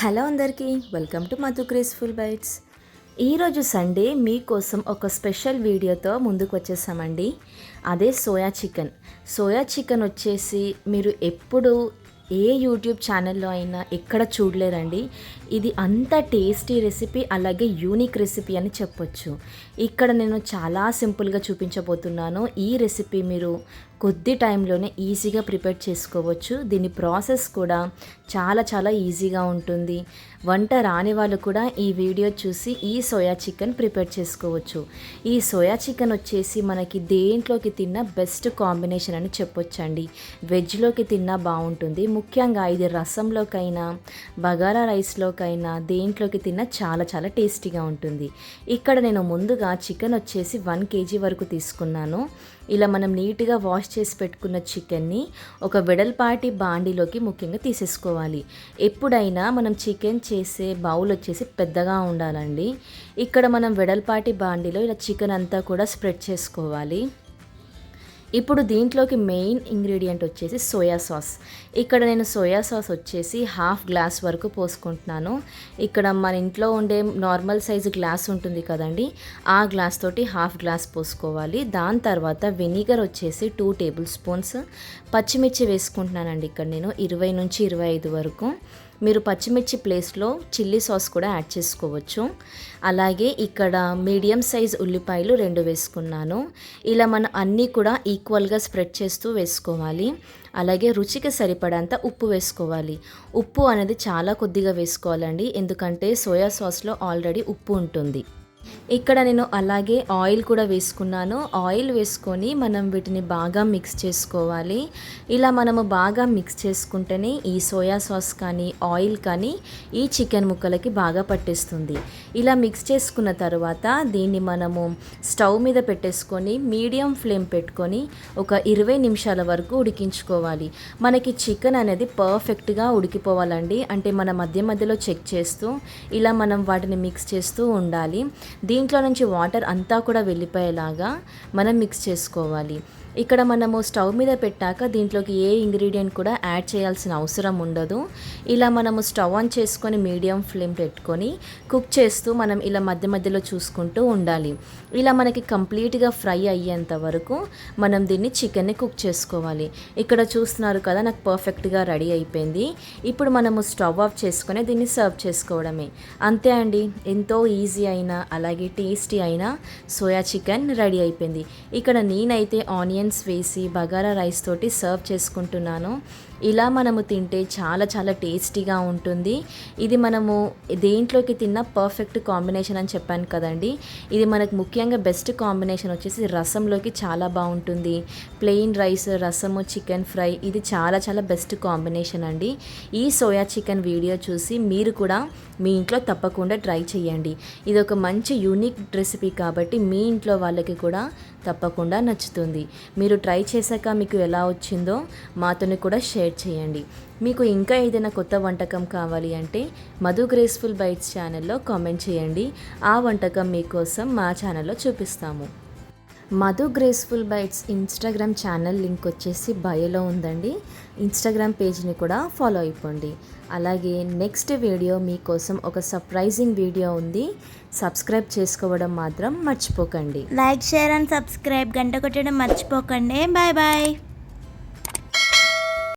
Hello అందరికీ welcome to Madhu Graceful Bites. ఈరోజు Sunday మీకోసం ఒక స్పెషల్ వీడియోతో ముందుకు వచ్చేసామండి. అదే సోయా చికెన్. సోయా చికెన్ వచ్చేసి మీరు ఎప్పుడు ఏ యూట్యూబ్ ఛానల్లో అయినా ఎక్కడ చూడలేరండి ఇది అంత టేస్టీ రెసిపీ అలాగే యూనిక్ రెసిపీ అని చెప్పొచ్చు. ఇక్కడ నేను చాలా సింపుల్గా చూపించబోతున్నాను. ఈ రెసిపీ మీరు కొద్ది టైంలోనే ఈజీగా ప్రిపేర్ చేసుకోవచ్చు. దీని ప్రాసెస్ కూడా చాలా చాలా ఈజీగా ఉంటుంది. వంట రాని వాళ్ళు కూడా ఈ వీడియో చూసి ఈ సోయా చికెన్ ప్రిపేర్ చేసుకోవచ్చు. ఈ సోయా చికెన్ వచ్చేసి మనకి దేంట్లోకి తిన్న బెస్ట్ కాంబినేషన్ అని చెప్పొచ్చండి. వెజ్లోకి తిన్నా బాగుంటుంది. ముఖ్యంగా ఇది రసంలోకైనా బగారా రైస్లోకైనా దేంట్లోకి తిన్నా చాలా చాలా టేస్టీగా ఉంటుంది. ఇక్కడ నేను ముందుగా చికెన్ వచ్చేసి వన్ కేజీ వరకు తీసుకున్నాను. ఇలా మనం నీట్గా వాష్ చేసి పెట్టుకున్న చికెన్ని ఒక వెడల్పాటి బాండిలోకి ముఖ్యంగా తీసేసుకోవాలి. ఎప్పుడైనా మనం చికెన్ చేసే బౌల్ వచ్చేసి పెద్దగా ఉండాలండి. ఇక్కడ మనం వెడల్పాటి బాండిలో ఇలా చికెన్ అంతా కూడా స్ప్రెడ్ చేసుకోవాలి. ఇప్పుడు దీంట్లోకి మెయిన్ ఇంగ్రీడియంట్ వచ్చేసి సోయా సాస్. ఇక్కడ నేను సోయా సాస్ వచ్చేసి హాఫ్ గ్లాస్ వరకు పోసుకుంటున్నాను. ఇక్కడ మన ఇంట్లో ఉండే నార్మల్ సైజు గ్లాస్ ఉంటుంది కదండి ఆ గ్లాస్ తోటి హాఫ్ గ్లాస్ పోసుకోవాలి. దాని తర్వాత వెనిగర్ వచ్చేసి టూ టేబుల్ స్పూన్స్. పచ్చిమిర్చి వేసుకుంటున్నానండి ఇక్కడ నేను ఇరవై నుంచి ఇరవై ఐదు వరకు. మీరు పచ్చిమిర్చి ప్లేస్లో చిల్లీ సాస్ కూడా యాడ్ చేసుకోవచ్చు. అలాగే ఇక్కడ మీడియం సైజ్ ఉల్లిపాయలు రెండు వేసుకున్నాను. ఇలా మనం అన్నీ కూడా ఈక్వల్గా స్ప్రెడ్ చేస్తూ వేసుకోవాలి. అలాగే రుచికి సరిపడంత ఉప్పు వేసుకోవాలి. ఉప్పు అనేది చాలా కొద్దిగా వేసుకోవాలండి. ఎందుకంటే సోయా సాస్లో ఆల్రెడీ ఉప్పు ఉంటుంది. ఇక్కడ నేను అలాగే ఆయిల్ కూడా వేసుకున్నాను. ఆయిల్ వేసుకొని మనం వీటిని బాగా మిక్స్ చేసుకోవాలి. ఇలా మనము బాగా మిక్స్ చేసుకుంటేనే ఈ సోయా సాస్ కానీ ఆయిల్ కానీ ఈ చికెన్ ముక్కలకి బాగా పట్టేస్తుంది. ఇలా మిక్స్ చేసుకున్న తర్వాత దీన్ని మనము స్టవ్ మీద పెట్టేసుకొని మీడియం ఫ్లేమ్ పెట్టుకొని ఒక ఇరవై నిమిషాల వరకు ఉడికించుకోవాలి. మనకి చికెన్ అనేది పర్ఫెక్ట్గా ఉడికిపోవాలండి. అంటే మన మధ్య మధ్యలో చెక్ చేస్తూ ఇలా మనం వాటిని మిక్స్ చేస్తూ ఉండాలి. దీంట్లో నుంచి వాటర్ అంతా కూడా వెళ్ళిపోయేలాగా మనం మిక్స్ చేసుకోవాలి. ఇక్కడ మనము స్టవ్ మీద పెట్టాక దీంట్లోకి ఏ ఇంగ్రీడియంట్ కూడా యాడ్ చేయాల్సిన అవసరం ఉండదు. ఇలా మనము స్టవ్ ఆన్ చేసుకొని మీడియం ఫ్లేమ్ పెట్టుకొని కుక్ చేస్తూ మనం ఇలా మధ్య మధ్యలో చూసుకుంటూ ఉండాలి. ఇలా మనకి కంప్లీట్గా ఫ్రై అయ్యేంత వరకు మనం దీన్ని చికెన్ని కుక్ చేసుకోవాలి. ఇక్కడ చూస్తున్నారు కదా నాకు పర్ఫెక్ట్గా రెడీ అయిపోయింది. ఇప్పుడు మనము స్టవ్ ఆఫ్ చేసుకొని దీన్ని సర్వ్ చేసుకోవడమే. అంతే అండి. ఎంతో ఈజీ అయినా అలాగే టేస్టీ అయినా సోయా చికెన్ రెడీ అయిపోయింది. ఇక్కడ నేనైతే ఆనియన్ ఆనియన్స్ వేసి బగారా రైస్ తోటి సర్వ్ చేసుకుంటున్నాను. ఇలా మనము తింటే చాలా చాలా టేస్టీగా ఉంటుంది. ఇది మనము దేంట్లోకి తిన్న పర్ఫెక్ట్ కాంబినేషన్ అని చెప్పాను కదండి. ఇది మనకు ముఖ్యంగా బెస్ట్ కాంబినేషన్ వచ్చేసి రసంలోకి చాలా బాగుంటుంది. ప్లెయిన్ రైస్ రసము చికెన్ ఫ్రై ఇది చాలా చాలా బెస్ట్ కాంబినేషన్ అండి. ఈ సోయా చికెన్ వీడియో చూసి మీరు కూడా మీ ఇంట్లో తప్పకుండా ట్రై చేయండి. ఇది ఒక మంచి యూనిక్ రెసిపీ కాబట్టి మీ ఇంట్లో వాళ్ళకి కూడా తప్పకుండా నచ్చుతుంది. మీరు ట్రై చేశాక మీకు ఎలా వచ్చిందో మాతోని కూడా షేర్ చేయండి. మీకు ఇంకా ఏదైనా కొత్త వంటకం కావాలి అంటే మధు గ్రేస్ఫుల్ బైట్స్ ఛానల్లో కామెంట్ చేయండి. ఆ వంటకం మీకోసం మా ఛానల్లో చూపిస్తాము. Madhu Graceful Bites Instagram channel link వచ్చేసి బయోలో ఉందండి. ఇన్స్టాగ్రామ్ పేజ్ని కూడా ఫాలో అయిపోండి. అలాగే నెక్స్ట్ వీడియో మీకోసం ఒక సర్ప్రైజింగ్ వీడియో ఉంది. సబ్స్క్రైబ్ చేసుకోవడం మాత్రం మర్చిపోకండి. లైక్ షేర్ అండ్ సబ్స్క్రైబ్ గంట కొట్టడం మర్చిపోకండి. Bye bye